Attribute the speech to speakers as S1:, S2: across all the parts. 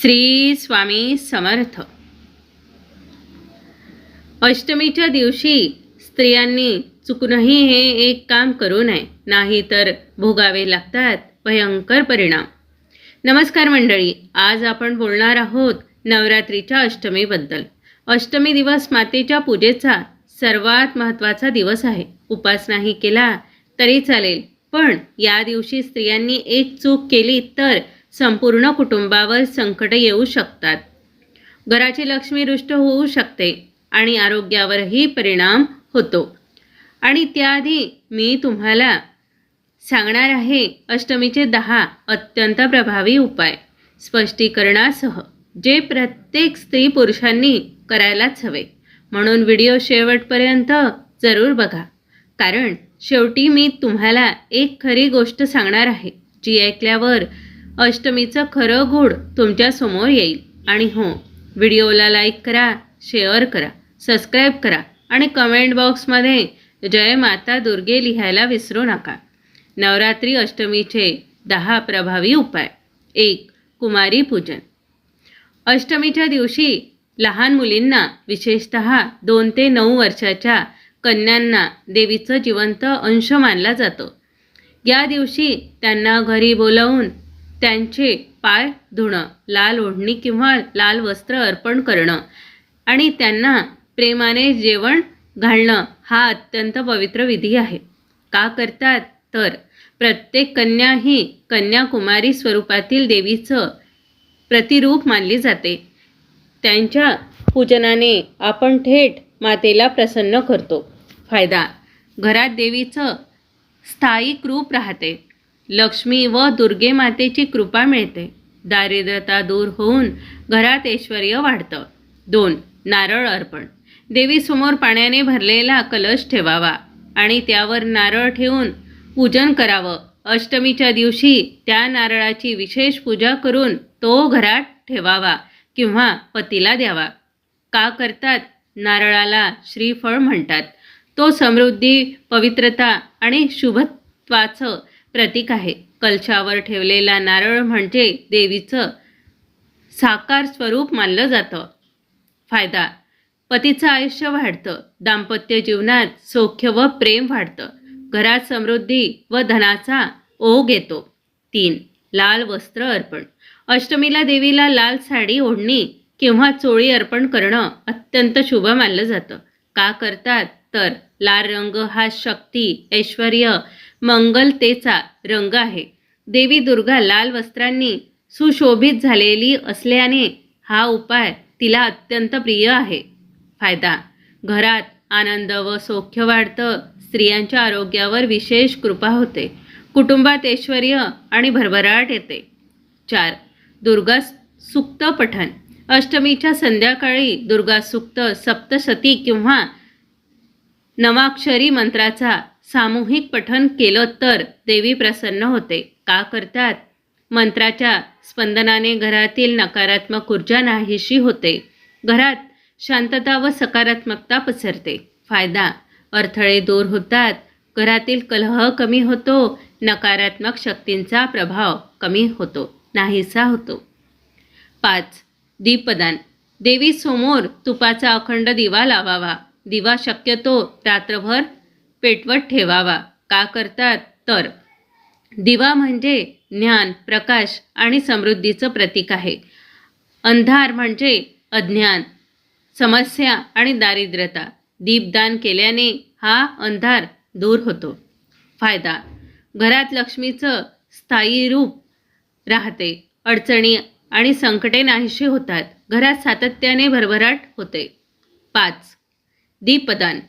S1: श्री स्वामी समर्थ. अष्टमीच्या दिवशी स्त्रियांनी चुकूनही हे एक काम करू नये नाही तर भोगावे लागतात भयंकर परिणाम. नमस्कार मंडळी आज आपण बोलणार आहोत नवरात्रीच्या अष्टमीबद्दल. अष्टमी दिवस मातेच्या पूजेचा सर्वात महत्त्वाचा दिवस आहे. उपास नाही केला तरी चालेल पण या दिवशी स्त्रियांनी एक चूक केली तर संपूर्ण कुटुंबावर संकट येऊ शकतात. घराची लक्ष्मी रुष्ट होऊ शकते आणि आरोग्यावरही परिणाम होतो. आणि त्याआधी मी तुम्हाला सांगणार आहे अष्टमीचे दहा अत्यंत प्रभावी उपाय. स्पष्टीकरणासह जे प्रत्येक स्त्री पुरुषांनी करायलाच हवे. म्हणून व्हिडिओ शेवटपर्यंत जरूर बघा. कारण शेवटी मी तुम्हाला एक खरी गोष्ट सांगणार आहे जी ऐकल्यावर अष्टमीचं खरं गूढ तुमच्यासमोर येईल. आणि हो व्हिडिओला लाईक करा शेअर करा सबस्क्राईब करा आणि कमेंट बॉक्समध्ये जय माता दुर्गे लिहायला विसरू नका. नवरात्री अष्टमीचे दहा प्रभावी उपाय. एक कुमारी पूजन. अष्टमीच्या दिवशी लहान मुलींना विशेषत दोन ते नऊ वर्षाच्या कन्यांना देवीचं जिवंत अंश मानला जातो. या दिवशी त्यांना घरी बोलावून त्यांचे पाय धुणं लाल ओढणी किंवा लाल वस्त्र अर्पण करणं आणि त्यांना प्रेमाने जेवण घालणं हा अत्यंत पवित्र विधी आहे. का करतात? तर प्रत्येक कन्या ही कन्याकुमारी स्वरूपातील देवीचं प्रतिरूप मानली जाते. त्यांच्या पूजनाने आपण थेट मातेला प्रसन्न करतो. फायदा घरात देवीचं स्थायिक रूप राहते. लक्ष्मी व दुर्गे मातेची कृपा मिळते. दारिद्र्यता दूर होऊन घरात ऐश्वर वाढतं. दोन नारळ अर्पण. देवीसमोर पाण्याने भरलेला कलश ठेवावा आणि त्यावर नारळ ठेवून पूजन करावं. अष्टमीच्या दिवशी त्या नारळाची विशेष पूजा करून तो घरात ठेवावा किंवा पतीला द्यावा. का करतात? नारळाला श्रीफळ म्हणतात. तो समृद्धी पवित्रता आणि शुभत्वाचं प्रतीक आहे. कलशावर ठेवलेला नारळ म्हणजे देवीचं साकार स्वरूप मानलं जातं. फायदा पतीचं आयुष्य वाढतं. दाम्पत्य जीवनात सौख्य व प्रेम वाढतं. घरात समृद्धी व धनाचा ओघ येतो. तीन लाल वस्त्र अर्पण. अष्टमीला देवीला लाल साडी ओढणी किंवा चोळी अर्पण करणं अत्यंत शुभ मानलं जातं. का करतात? तर लाल रंग हा शक्ती ऐश्वर मंगलतेचा रंग आहे. देवी दुर्गा लाल वस्त्रांनी सुशोभित झालेली असल्याने हा उपाय तिला अत्यंत प्रिय आहे. फायदा घरात आनंद व सौख्य वाढतं स्त्रियांच्या आरोग्यावर विशेष कृपा होते. कुटुंबात ऐश्वर आणि भरभराट येते. चार दुर्गा सुक्त पठण. अष्टमीच्या संध्याकाळी दुर्गा सुक्त सप्तशती किंवा नवाक्षरी मंत्राचा सामूहिक पठन केलं तर देवी प्रसन्न होते. का करतात? मंत्राच्या स्पंदनाने घरातील नकारात्मक ऊर्जा नाहीशी होते. घरात शांतता व सकारात्मकता पसरते. फायदा? अडथळे दूर होतात. घरातील कलह कमी होतो. नकारात्मक शक्तींचा प्रभाव कमी होतो. नाहीसा होतो. पाच. दीपदान. देवी समोर तुपाचा अखंड दिवा लावावा. दिवा शक्यतो रात्रभर पेटवत ठेवावा. का करतात? तर दिवा म्हणजे ज्ञान प्रकाश आणि समृद्धीचं प्रतीक आहे. अंधार म्हणजे अज्ञान समस्या आणि दारिद्र्यता. दीपदान केल्याने हा अंधार दूर होतो. फायदा घरात लक्ष्मीचं स्थायी रूप राहते. अडचणी आणि संकटे नाहीशी होतात. घरात सातत्याने भरभराट होते. पाच दीपदान.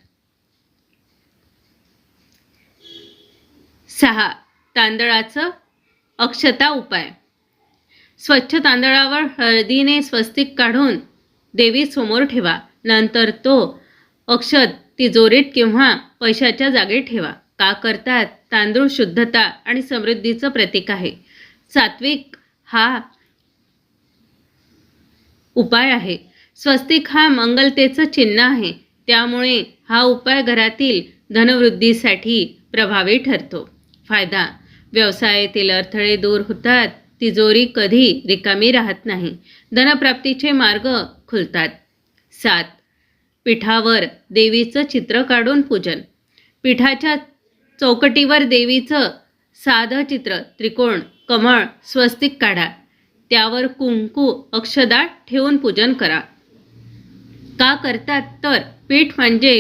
S1: सहा. तांदळाचं अक्षता उपाय. स्वच्छ तांदळावर हळदीने स्वस्तिक काढून देवी समोर ठेवा. नंतर तो अक्षत तिजोरीत किंवा पैशाच्या जागी ठेवा. का करतात? तांदूळ शुद्धता आणि समृद्धीचं प्रतीक आहे. सात्विक हा उपाय आहे. स्वस्तिक हा मंगलतेचं चिन्ह आहे. त्यामुळे हा उपाय घरातील धनवृद्धीसाठी प्रभावी ठरतो. फायदा. व्यवसायातील अडथळे दूर होतात. तिजोरी कधी रिकामी राहत नाही. धनप्राप्तीचे मार्ग खुलतात. सात. पिठावर देवीचं चित्र काढून पूजन. पिठाच्या चौकटीवर देवीचं साधं चित्र त्रिकोण कमळ स्वस्तिक काढा. त्यावर कुंकू अक्षदा ठेवून पूजन करा. का करतात तर पीठ म्हणजे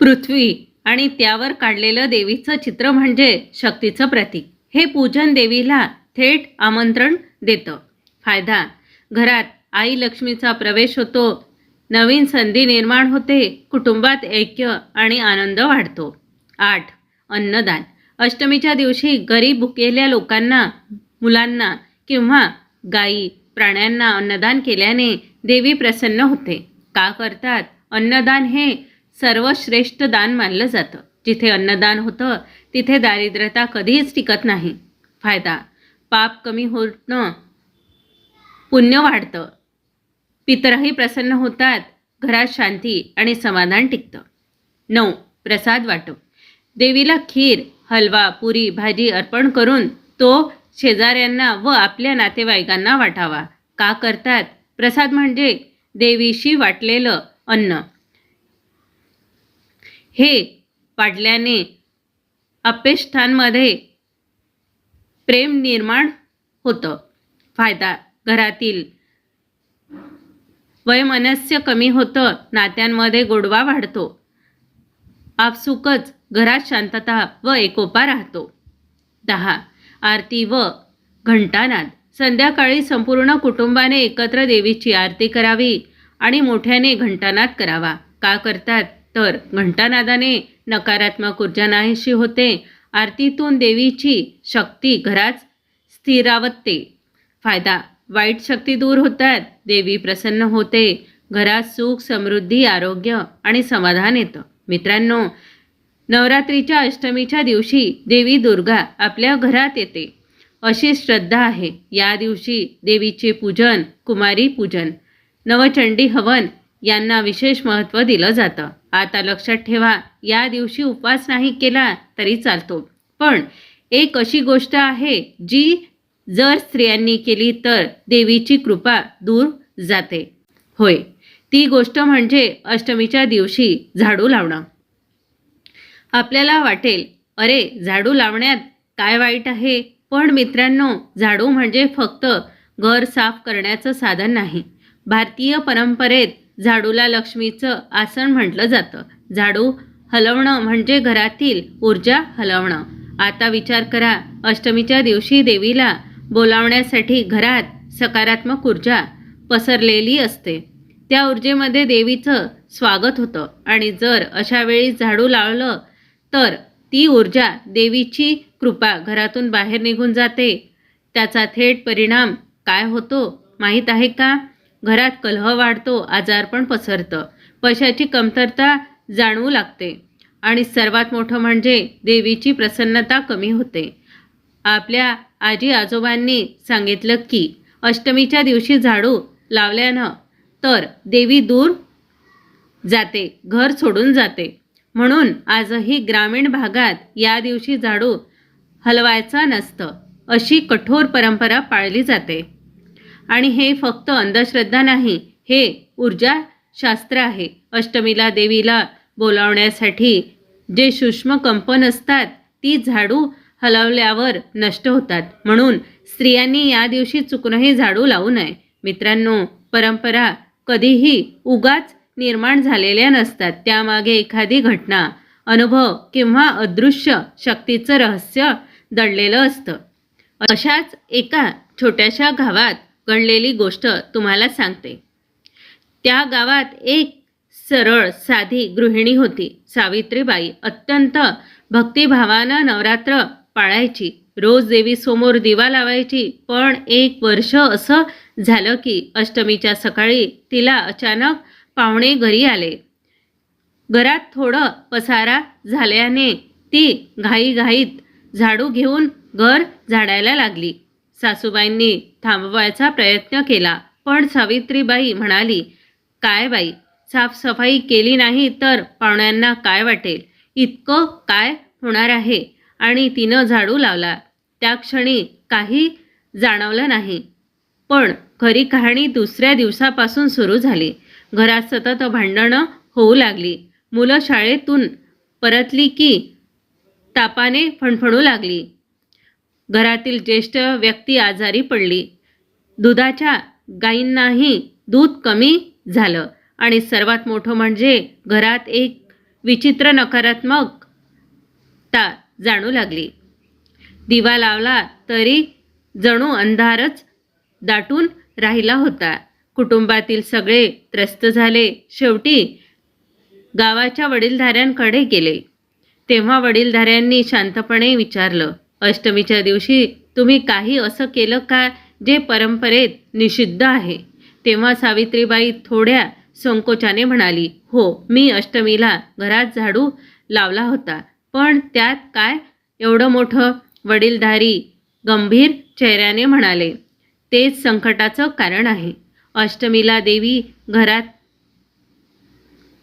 S1: पृथ्वी आणि त्यावर काढलेलं देवीचं चित्र म्हणजे शक्तीचं प्रतीक. हे पूजन देवीला थेट आमंत्रण देतं. फायदा घरात आई लक्ष्मीचा प्रवेश होतो नवीन संधी निर्माण होते कुटुंबात ऐक्य आणि आनंद वाढतो. आठ अन्नदान. अष्टमीच्या दिवशी गरीब भुकेल्या लोकांना मुलांना किंवा गायी प्राण्यांना अन्नदान केल्याने देवी प्रसन्न होते. का करतात? अन्नदान हे सर्वश्रेष्ठ दान मानलं जातं. जिथे अन्नदान होतं तिथे दारिद्र्यता कधीच टिकत नाही. फायदा पाप कमी होणं पुण्य वाढतं. पितरही प्रसन्न होतात घरात शांती आणि समाधान टिकतं. नऊ प्रसाद वाटप देवीला खीर हलवा पुरी भाजी अर्पण करून तो शेजाऱ्यांना व आपल्या नातेवाईकांना वाटावा. का करतात? प्रसाद म्हणजे देवीशी वाटलेलं अन्न. हे वाढल्याने अपेष्टांमध्ये प्रेम निर्माण होतं. फायदा घरातील वयमनस्य कमी होतं नात्यांमध्ये गोडवा वाढतो. आपसुकच घरात शांतता व एकोपा राहतो. दहा आरती व घंटानाद. संध्याकाळी संपूर्ण कुटुंबाने एकत्र देवीची आरती करावी आणि मोठ्याने घंटानाद करावा. का करतात? तर घंटानादाने नकारात्मक ऊर्जा नाहीशी होते. आरतीतून देवीची शक्ती घरात स्थिरावते. फायदा वाईट शक्ती दूर होतात. देवी प्रसन्न होते. घरात सुख समृद्धी आरोग्य आणि समाधान येतं. मित्रांनो नवरात्रीच्या अष्टमीच्या दिवशी देवी दुर्गा आपल्या घरात येते. अशी श्रद्धा आहे. या दिवशी देवीचे पूजन कुमारी पूजन नवचंडी हवन यांना विशेष महत्त्व दिलं जातं. आता लक्षात ठेवा या दिवशी उपवास नाही केला तरी चालतो. पण एक अशी गोष्ट आहे जी जर स्त्रियांनी केली तर देवीची कृपा दूर जाते. होय ती गोष्ट म्हणजे अष्टमीच्या दिवशी झाडू लावणं. आपल्याला वाटेल अरे झाडू लावण्यात काय वाईट आहे? पण मित्रांनो झाडू म्हणजे फक्त घर साफ करण्याचं साधन नाही. भारतीय परंपरेत झाडूला लक्ष्मीचं आसन म्हटलं जातं. झाडू हलवणं म्हणजे घरातील ऊर्जा हलवणं. आता विचार करा अष्टमीच्या दिवशी देवीला बोलावण्यासाठी घरात सकारात्मक ऊर्जा पसरलेली असते. त्या ऊर्जेमध्ये देवीचं स्वागत होतं आणि जर अशा वेळी झाडू लावलं तर ती ऊर्जा देवीची कृपा घरातून बाहेर निघून जाते. त्याचा थेट परिणाम काय होतो माहीत आहे का? घरात कलह वाढतो आजारपण पसरतं. पैशाची कमतरता जाणवू लागते. आणि सर्वात मोठं म्हणजे देवीची प्रसन्नता कमी होते. आपल्या आजी आजोबांनी सांगितलं की अष्टमीच्या दिवशी झाडू लावल्यानं तर देवी दूर जाते घर सोडून जाते. म्हणून आजही ग्रामीण भागात या दिवशी झाडू हलवायचं नसतं अशी कठोर परंपरा पाळली जाते. आणि हे फक्त अंधश्रद्धा नाही हे ऊर्जा शास्त्र आहे. अष्टमीला देवीला बोलावण्यासाठी जे सूक्ष्म कंपन असतात ती झाडू हलवल्यावर नष्ट होतात. म्हणून स्त्रियांनी या दिवशी चुकूनही झाडू लावू नये. मित्रांनो परंपरा कधीही उगाच निर्माण झालेल्या नसतात. त्यामागे एखादी घटना अनुभव किंवा अदृश्य शक्तीचं रहस्य दडलेलं असतं. अशाच एका छोट्याशा गावात घडलेली गोष्ट तुम्हाला सांगते. त्या गावात एक सरळ साधी गृहिणी होती. सावित्रीबाई अत्यंत भक्तिभावानं नवरात्र पाळायची. रोज देवीसमोर दिवा लावायची. पण एक वर्ष असं झालं की अष्टमीच्या सकाळी तिला अचानक पाहुणे घरी आले. घरात थोडं पसारा झाल्याने ती घाईघाईत झाडू घेऊन घर झाडायला लागली. सासूबाईंनी थांबवायचा प्रयत्न केला. पण सावित्रीबाई म्हणाली काय बाई साफसफाई केली नाही तर पाहुण्यांना काय वाटेल? इतकं काय होणार आहे? आणि तिनं झाडू लावला. त्या क्षणी काही जाणवलं नाही. पण खरी कहाणी दुसऱ्या दिवसापासून सुरू झाली. घरात सतत भांडणं होऊ लागली. मुलं शाळेतून परतली की तापाने फणफणू लागली. घरातील ज्येष्ठ व्यक्ती आजारी पडली. दुधाच्या गायींनाही दूध कमी झालं आणि सर्वात मोठं म्हणजे घरात एक विचित्र नकारात्मकता जाणू लागली. दिवा लावला तरी जणू अंधारच दाटून राहिला होता. कुटुंबातील सगळे त्रस्त झाले. शेवटी गावाच्या वडीलधाऱ्यांकडे गेले. तेव्हा वडीलधाऱ्यांनी शांतपणे विचारलं अष्टमीच्या दिवशी तुम्ही काही असं केलं का जे परंपरेत निषिद्ध आहे? तेव्हा सावित्रीबाई थोड्या संकोचाने म्हणाली हो मी अष्टमीला घरात झाडू लावला होता. पण त्यात काय? एवढं मोठं वडीलधारी गंभीर चेहऱ्याने म्हणाले तेच संकटाचं कारण आहे. अष्टमीला देवी घरात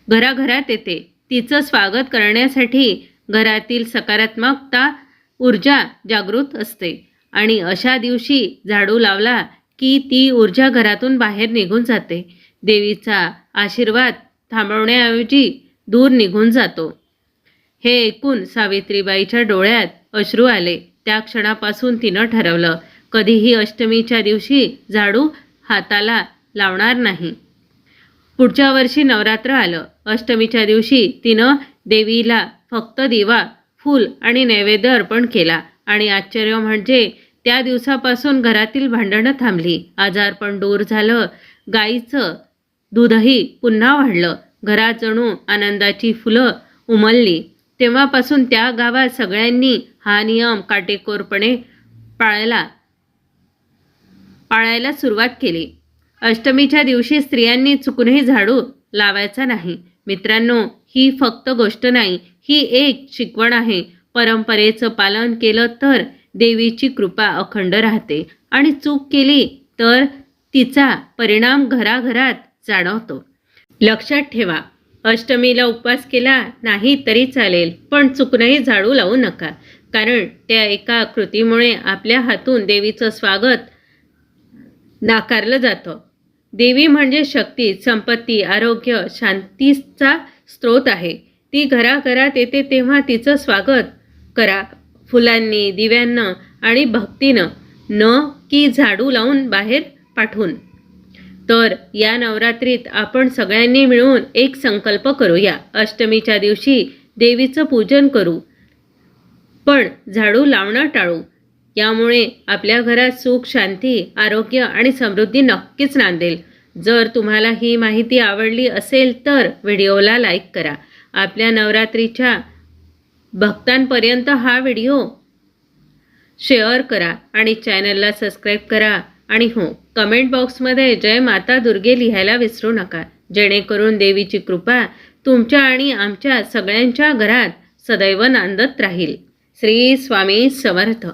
S1: घराघरात येते. तिचं स्वागत करण्यासाठी घरातील सकारात्मकता ऊर्जा जागृत असते. आणि अशा दिवशी झाडू लावला की ती ऊर्जा घरातून बाहेर निघून जाते. देवीचा आशीर्वाद थांबवण्याऐवजी दूर निघून जातो. हे ऐकून सावित्रीबाईच्या डोळ्यात अश्रू आले. त्या क्षणापासून तिनं ठरवलं कधीही अष्टमीच्या दिवशी झाडू हाताला लावणार नाही. पुढच्या वर्षी नवरात्र आलं. अष्टमीच्या दिवशी तिनं देवीला फक्त दिवा फूल आणि नैवेद्य अर्पण केला. आणि आश्चर्य म्हणजे त्या दिवसापासून घरातील भांडणं थांबली. आजारपण दूर झालं. गाईचं दूधही पुन्हा वाढलं. घरात जणू आनंदाची फुलं उमलली. तेव्हापासून त्या गावात सगळ्यांनी हा नियम काटेकोरपणे पाळायला पाळायला सुरुवात केली. अष्टमीच्या दिवशी स्त्रियांनी चुकूनही झाडू लावायचा नाही. मित्रांनो ही फक्त गोष्ट नाही ही एक शिकवण आहे. परंपरेचं पालन केलं तर देवीची कृपा अखंड राहते आणि चूक केली तर तिचा परिणाम घराघरात जाणवतो. लक्षात ठेवा अष्टमीला उपवास केला नाही तरी चालेल पण चुकूनही झाडू लावू नका. कारण त्या एका कृतीमुळे आपल्या हातून देवीचं स्वागत नाकारलं जातं. देवी म्हणजे शक्ती संपत्ती आरोग्य शांतीचा स्रोत आहे. ती घराघरात येते तेव्हा तिचं स्वागत करा. फुलांनी दिव्यांनं आणि भक्तीनं. न की झाडू लावून बाहेर पाठवून. तर या नवरात्रीत आपण सगळ्यांनी मिळून एक संकल्प करूया. अष्टमीच्या दिवशी देवीचं पूजन करू. पण झाडू लावणं टाळू. यामुळे आपल्या घरात सुख शांती आरोग्य आणि समृद्धी नक्कीच नांदेल. जर तुम्हाला ही माहिती आवडली असेल तर व्हिडिओला लाईक करा. आपल्या नवरात्रीच्या भक्तांपर्यंत हा व्हिडिओ शेअर करा आणि चॅनलला सबस्क्राईब करा. आणि हो कमेंट बॉक्समध्ये जय माता दुर्गे लिहायला विसरू नका. जेणेकरून देवीची कृपा तुमच्या आणि आमच्या सगळ्यांच्या घरात सदैव नांदत राहील. श्री स्वामी समर्थ.